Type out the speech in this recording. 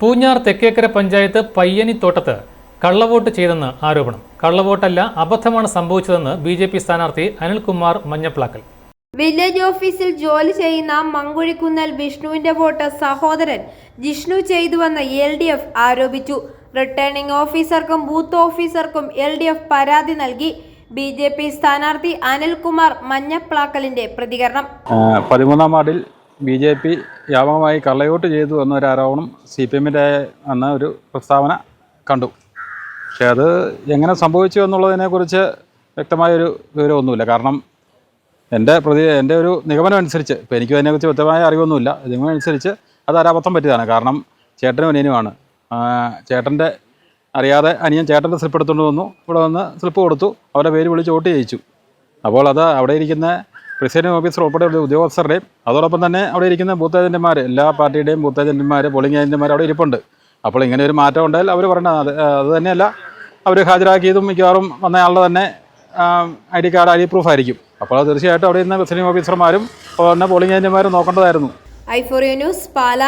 പൂഞ്ഞാർ തെക്കേക്കര പഞ്ചായത്ത് പയ്യനിത്തോട്ടത്ത് കള്ളവോട്ട് ചെയ്തെന്ന് ആരോപണം. കള്ളവോട്ടല്ല അബദ്ധമാണ് സംഭവിച്ചതെന്ന് ബി ജെ പി സ്ഥാനാർത്ഥി അനിൽകുമാർ മഞ്ഞപ്ലാക്കൽ. വില്ലേജ് ഓഫീസിൽ ജോലി ചെയ്യുന്ന മങ്കുഴിക്കുന്നൽ വിഷ്ണുവിന്റെ വോട്ട് സഹോദരൻ ജിഷ്ണു ചെയ്തുവെന്ന് എൽ ഡി എഫ് ആരോപിച്ചു. റിട്ടേണിംഗ് ഓഫീസർക്കും ബൂത്ത് ഓഫീസർക്കും എൽ ഡി എഫ് പരാതി നൽകി ബി ജെ പി സ്ഥാനാർത്ഥി അനിൽകുമാർ മഞ്ഞപ്ലാക്കലിന്റെ പ്രതികരണം. പതിമൂന്നാം വാർഡിൽ ബി ജെ പി വ്യാപകമായി കള്ളയോട്ട് ചെയ്തു എന്നൊരു ആരോപണം സി പി എമ്മിന്റെ അന്ന് ഒരു പ്രസ്താവന കണ്ടു. പക്ഷേ അത് എങ്ങനെ സംഭവിച്ചു എന്നുള്ളതിനെക്കുറിച്ച് വ്യക്തമായൊരു വിവരമൊന്നുമില്ല. കാരണം എന്റെ പ്രതി എന്റെ ഒരു നിഗമനം അനുസരിച്ച് ഇപ്പോൾ എനിക്ക് അതിനെക്കുറിച്ച് വ്യക്തമായ അറിവൊന്നുമില്ല. നിഗമനം അനുസരിച്ച് അത് അരാബദ്ധം പറ്റിയതാണ്. കാരണം ചേട്ടനും അനിയനുമാണ്. ചേട്ടന്റെ അറിയാതെ അനിയൻ ചേട്ടന്റെ സ്ലിപ്പ് എടുത്തുകൊണ്ട് വന്നു. ഇവിടെ വന്ന് സ്ലിപ്പ് കൊടുത്തു. അവരുടെ പേര് വിളിച്ച് വോട്ട് ചെയ്യിച്ചു. അപ്പോൾ അത് അവിടെ ഇരിക്കുന്ന പ്രിസൈഡിംഗ് ഓഫീസർ ഉൾപ്പെടെയുള്ള ഉദ്യോഗസ്ഥരുടെയും അതോടൊപ്പം തന്നെ അവിടെ ഇരിക്കുന്ന ബൂത്ത് ഏജന്റുമാർ എല്ലാ പാർട്ടിയുടെയും ബൂത്ത് ഏജന്റുമാർ പോളിംഗ് ഏജന്റുമാർ അവിടെ ഇരിപ്പുണ്ട്. അപ്പോൾ ഇങ്ങനെ ഒരു മാറ്റം ഉണ്ടായാൽ അവർ പറഞ്ഞത് അത് അത് തന്നെയല്ല അവർ ഹാജരാക്കിയതും മിക്കവാറും വന്നയാളുടെ തന്നെ I D card I D proof ആയിരിക്കും. അപ്പോൾ തീർച്ചയായിട്ടും അവിടെ ഇരുന്ന പ്രിസൈഡിംഗ് ഓഫീസർമാരും അതുപോലെ പോളിംഗ് ഏജന്റുമാരും നോക്കേണ്ടതായിരുന്നു. ഐഫോറിയ ന്യൂസ് പാല.